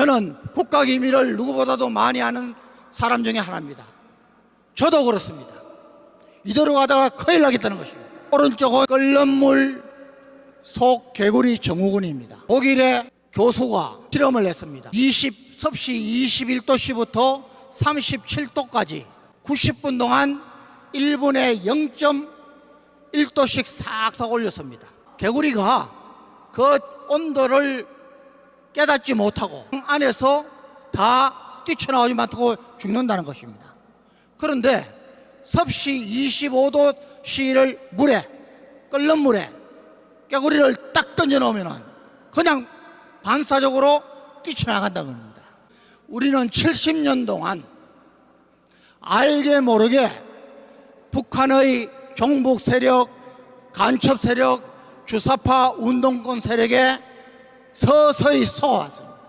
저는 국가 기밀을 누구보다도 많이 아는 사람 중에 하나입니다. 저도 그렇습니다. 이대로 가다가 큰일 나겠다는 것입니다. 오른쪽은 끓는 물 속 개구리 정우군입니다. 독일의 교수가 실험을 했습니다. 20, 섭씨 21도씨부터 37도까지 90분 동안 1분에 0.1도씩 싹싹 올렸습니다. 개구리가 그 온도를 깨닫지 못하고 안에서 다 뛰쳐나오지 못하고 죽는다는 것입니다. 그런데 섭씨 25도씨를 물에 끓는 물에 깨구리를 딱 던져 놓으면 그냥 반사적으로 뛰쳐나간다는 겁니다. 우리는 70년 동안 알게 모르게 북한의 종북 세력, 간첩 세력, 주사파 운동권 세력에 서서히 속아왔습니다.